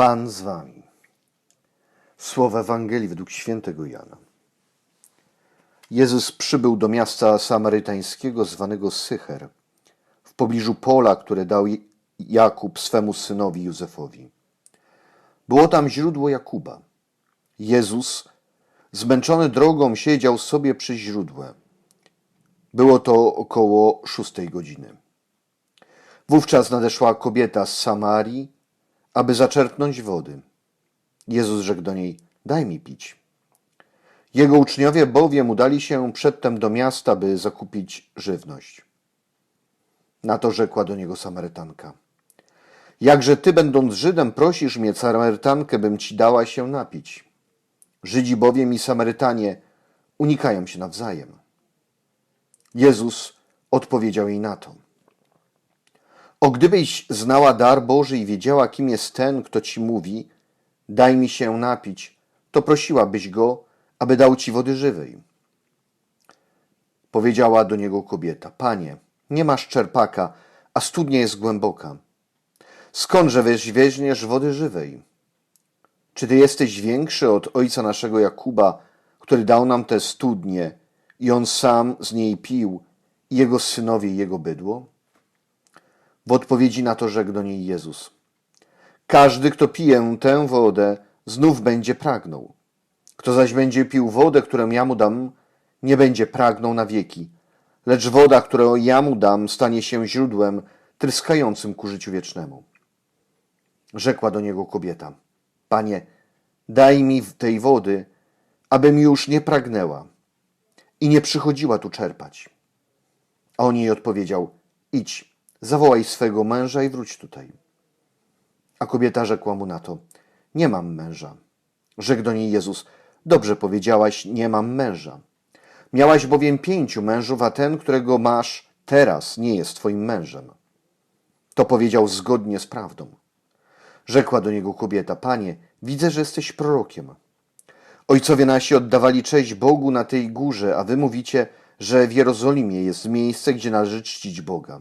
Pan z wami. Słowa Ewangelii według świętego Jana. Jezus przybył do miasta samarytańskiego zwanego Sycher, w pobliżu pola, które dał Jakub swemu synowi Józefowi. Było tam źródło Jakuba. Jezus, zmęczony drogą, siedział sobie przy źródle. Było to około szóstej godziny. Wówczas nadeszła kobieta z Samarii, aby zaczerpnąć wody. Jezus rzekł do niej: Daj mi pić. Jego uczniowie bowiem udali się przedtem do miasta, by zakupić żywność. Na to rzekła do niego Samarytanka: Jakże ty, będąc Żydem, prosisz mnie, Samarytankę, bym ci dała się napić? Żydzi bowiem i Samarytanie unikają się nawzajem. Jezus odpowiedział jej na to: O gdybyś znała dar Boży i wiedziała, kim jest ten, kto ci mówi, daj mi się napić, to prosiłabyś go, aby dał ci wody żywej. Powiedziała do niego kobieta: Panie, nie masz czerpaka, a studnia jest głęboka. Skądże weź weźmiesz wody żywej? Czy ty jesteś większy od ojca naszego Jakuba, który dał nam tę studnię i on sam z niej pił, i jego synowie i jego bydło? W odpowiedzi na to rzekł do niej Jezus: Każdy, kto pije tę wodę, znów będzie pragnął. Kto zaś będzie pił wodę, którą ja mu dam, nie będzie pragnął na wieki, lecz woda, którą ja mu dam, stanie się źródłem tryskającym ku życiu wiecznemu. Rzekła do niego kobieta: Panie, daj mi tej wody, abym już nie pragnęła i nie przychodziła tu czerpać. A on jej odpowiedział: Idź, zawołaj swego męża i wróć tutaj. A kobieta rzekła mu na to: Nie mam męża. Rzekł do niej Jezus: Dobrze powiedziałaś, nie mam męża. Miałaś bowiem pięciu mężów, a ten, którego masz teraz, nie jest twoim mężem. To powiedział zgodnie z prawdą. Rzekła do niego kobieta: Panie, widzę, że jesteś prorokiem. Ojcowie nasi oddawali cześć Bogu na tej górze, a wy mówicie, że w Jerozolimie jest miejsce, gdzie należy czcić Boga.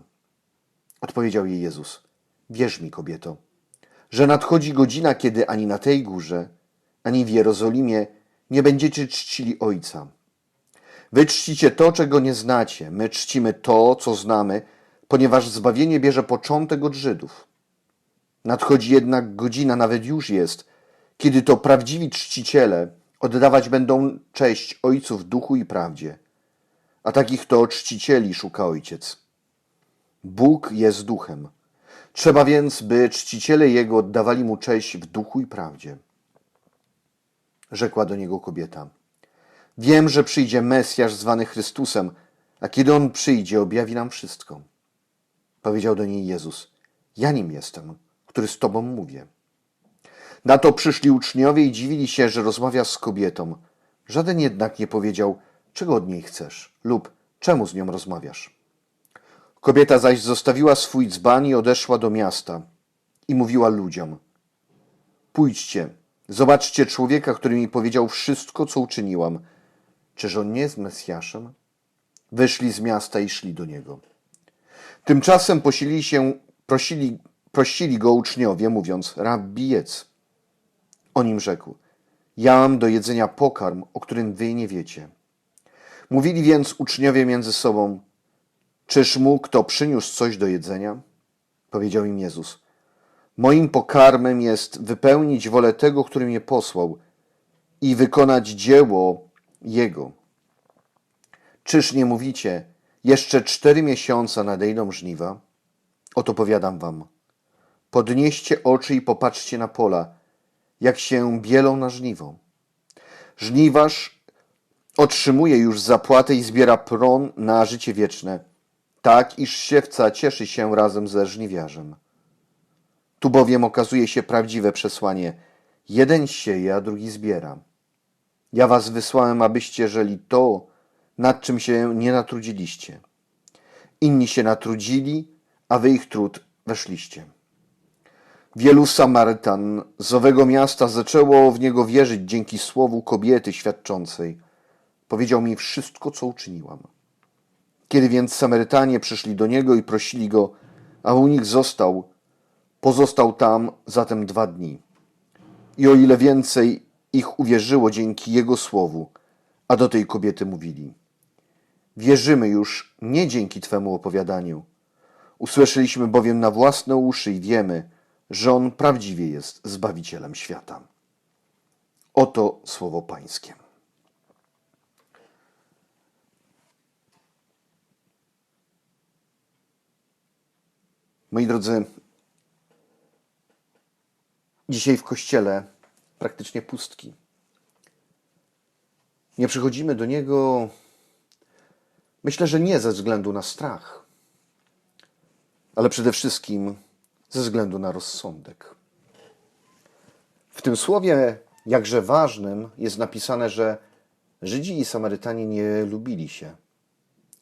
Odpowiedział jej Jezus: Wierz mi, kobieto, że nadchodzi godzina, kiedy ani na tej górze, ani w Jerozolimie nie będziecie czcili Ojca. Wy czcicie to, czego nie znacie, my czcimy to, co znamy, ponieważ zbawienie bierze początek od Żydów. Nadchodzi jednak godzina, nawet już jest, kiedy to prawdziwi czciciele oddawać będą cześć Ojcu w duchu i prawdzie, a takich to czcicieli szuka Ojciec. Bóg jest duchem. Trzeba więc, by czciciele Jego oddawali Mu cześć w duchu i prawdzie. Rzekła do niego kobieta. Wiem, że przyjdzie Mesjasz zwany Chrystusem, a kiedy On przyjdzie, objawi nam wszystko. Powiedział do niej Jezus. Ja nim jestem, który z Tobą mówię. Na to przyszli uczniowie i dziwili się, że rozmawia z kobietą. Żaden jednak nie powiedział, czego od niej chcesz lub czemu z nią rozmawiasz. Kobieta zaś zostawiła swój dzban i odeszła do miasta i mówiła ludziom: Pójdźcie, zobaczcie człowieka, który mi powiedział wszystko, co uczyniłam. Czyż on nie jest Mesjaszem? Wyszli z miasta i szli do niego. Tymczasem posili się, prosili, prosili go uczniowie, mówiąc: Rabbi, jedz. On rzekł: Ja mam do jedzenia pokarm, o którym wy nie wiecie. Mówili więc uczniowie między sobą: Czyż mu kto przyniósł coś do jedzenia? Powiedział im Jezus: Moim pokarmem jest wypełnić wolę tego, który mnie posłał i wykonać dzieło jego. Czyż nie mówicie, jeszcze cztery miesiące nadejdą żniwa? Oto powiadam wam. Podnieście oczy i popatrzcie na pola, jak się bielą na żniwo. Żniwarz otrzymuje już zapłatę i zbiera pron na życie wieczne, tak iż siewca cieszy się razem ze żniwiarzem. Tu bowiem okazuje się prawdziwe przesłanie. Jeden sieje, a drugi zbiera. Ja was wysłałem, abyście żeli to, nad czym się nie natrudziliście. Inni się natrudzili, a wy ich trud weszliście. Wielu Samarytan z owego miasta zaczęło w niego wierzyć dzięki słowu kobiety świadczącej. Powiedział mi wszystko, co uczyniłam. Kiedy więc Samarytanie przyszli do niego i prosili go, a u nich został, pozostał tam zatem dwa dni. I o ile więcej ich uwierzyło dzięki Jego słowu, a do tej kobiety mówili: Wierzymy już nie dzięki Twemu opowiadaniu. Usłyszeliśmy bowiem na własne uszy i wiemy, że On prawdziwie jest Zbawicielem świata. Oto słowo Pańskie. Moi drodzy, dzisiaj w kościele praktycznie pustki. Nie przychodzimy do niego, myślę, że nie ze względu na strach, ale przede wszystkim ze względu na rozsądek. W tym słowie, jakże ważnym, jest napisane, że Żydzi i Samarytanie nie lubili się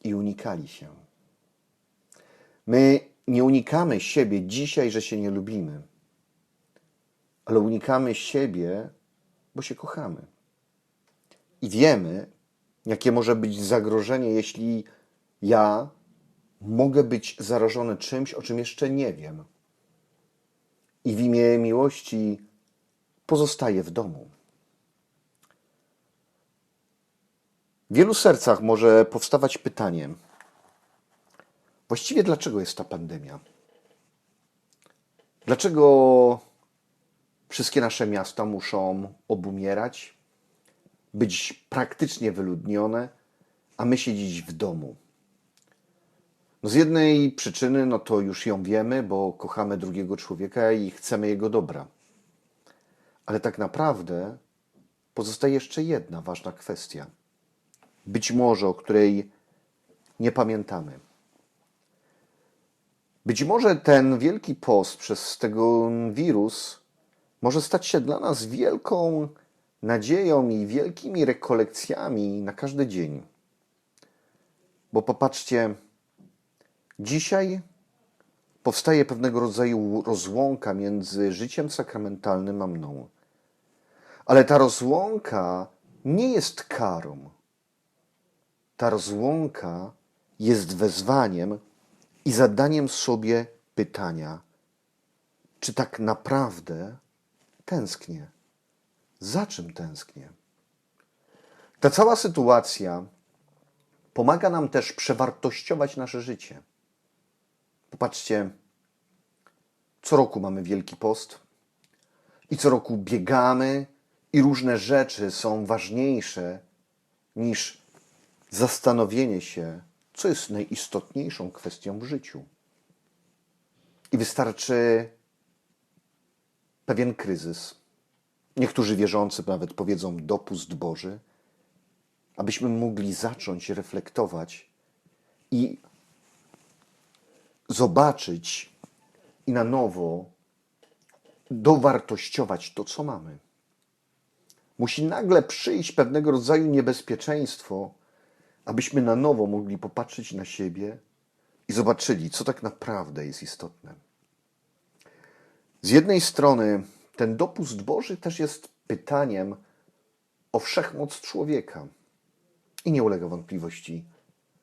i unikali się. My nie unikamy siebie dzisiaj, że się nie lubimy, ale unikamy siebie, bo się kochamy. I wiemy, jakie może być zagrożenie, jeśli ja mogę być zarażony czymś, o czym jeszcze nie wiem. I w imię miłości pozostaję w domu. W wielu sercach może powstawać pytanie: właściwie dlaczego jest ta pandemia? Dlaczego wszystkie nasze miasta muszą obumierać, być praktycznie wyludnione, a my siedzieć w domu? No z jednej przyczyny, no to już ją wiemy, bo kochamy drugiego człowieka i chcemy jego dobra. Ale tak naprawdę pozostaje jeszcze jedna ważna kwestia. Być może o której nie pamiętamy. Być może ten wielki post przez tego wirus może stać się dla nas wielką nadzieją i wielkimi rekolekcjami na każdy dzień. Bo popatrzcie, dzisiaj powstaje pewnego rodzaju rozłąka między życiem sakramentalnym a mną. Ale ta rozłąka nie jest karą. Ta rozłąka jest wezwaniem i zadaniem sobie pytania, czy tak naprawdę tęsknię? Za czym tęsknię? Ta cała sytuacja pomaga nam też przewartościować nasze życie. Popatrzcie, co roku mamy Wielki Post i co roku biegamy i różne rzeczy są ważniejsze niż zastanowienie się, co jest najistotniejszą kwestią w życiu. I wystarczy pewien kryzys. Niektórzy wierzący nawet powiedzą dopust Boży, abyśmy mogli zacząć reflektować i zobaczyć i na nowo dowartościować to, co mamy. Musi nagle przyjść pewnego rodzaju niebezpieczeństwo, abyśmy na nowo mogli popatrzeć na siebie i zobaczyli, co tak naprawdę jest istotne. Z jednej strony, ten dopust Boży też jest pytaniem o wszechmoc człowieka. I nie ulega wątpliwości,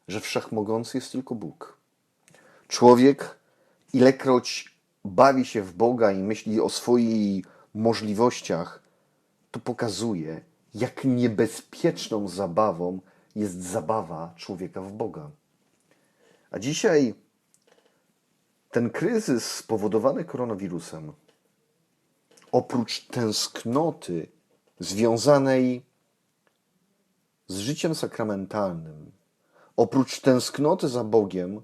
że wszechmogący jest tylko Bóg. Człowiek, ilekroć bawi się w Boga i myśli o swoich możliwościach, to pokazuje, jak niebezpieczną zabawą jest zabawa człowieka w Boga. A dzisiaj ten kryzys spowodowany koronawirusem, oprócz tęsknoty związanej z życiem sakramentalnym, oprócz tęsknoty za Bogiem,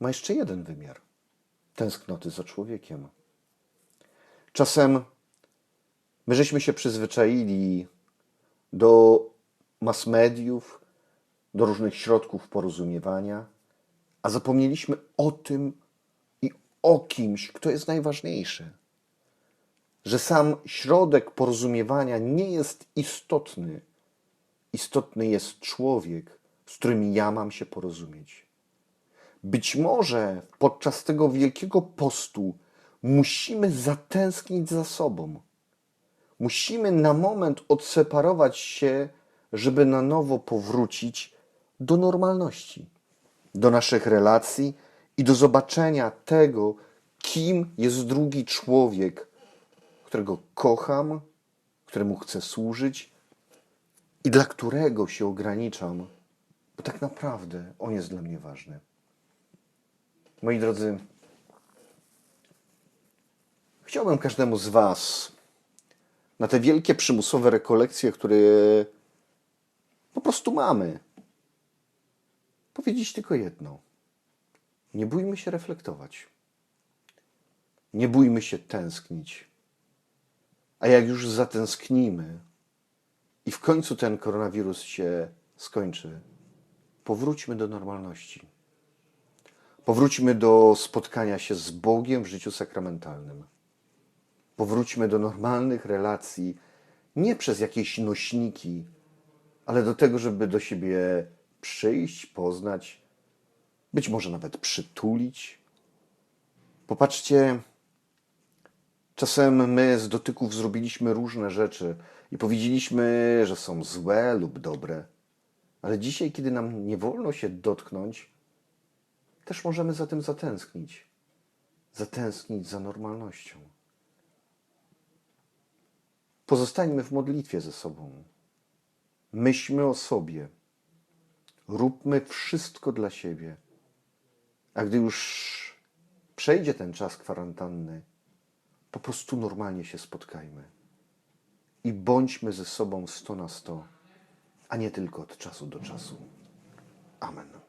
ma jeszcze jeden wymiar tęsknoty za człowiekiem. Czasem my żeśmy się przyzwyczaili do mass mediów, do różnych środków porozumiewania, a zapomnieliśmy o tym i o kimś, kto jest najważniejszy. Że sam środek porozumiewania nie jest istotny. Istotny jest człowiek, z którym ja mam się porozumieć. Być może podczas tego wielkiego postu musimy zatęsknić za sobą. Musimy na moment odseparować się, żeby na nowo powrócić do normalności, do naszych relacji i do zobaczenia tego, kim jest drugi człowiek, którego kocham któremu chcę służyć i dla którego się ograniczam, bo tak naprawdę on jest dla mnie ważny. Moi drodzy, chciałbym każdemu z Was na te wielkie przymusowe rekolekcje, które po prostu mamy, powiedzieć tylko jedno. Nie bójmy się reflektować. Nie bójmy się tęsknić. A jak już zatęsknimy i w końcu ten koronawirus się skończy, powróćmy do normalności. Powróćmy do spotkania się z Bogiem w życiu sakramentalnym. Powróćmy do normalnych relacji, nie przez jakieś nośniki, ale do tego, żeby do siebie przyjść, poznać, być może nawet przytulić. Popatrzcie, czasem my z dotyków zrobiliśmy różne rzeczy i powiedzieliśmy, że są złe lub dobre, ale dzisiaj, kiedy nam nie wolno się dotknąć, też możemy za tym zatęsknić. Zatęsknić za normalnością. Pozostańmy w modlitwie ze sobą. Myślmy o sobie. Róbmy wszystko dla siebie. A gdy już przejdzie ten czas kwarantanny, po prostu normalnie się spotkajmy. I bądźmy ze sobą sto na sto, a nie tylko od czasu do czasu. Amen.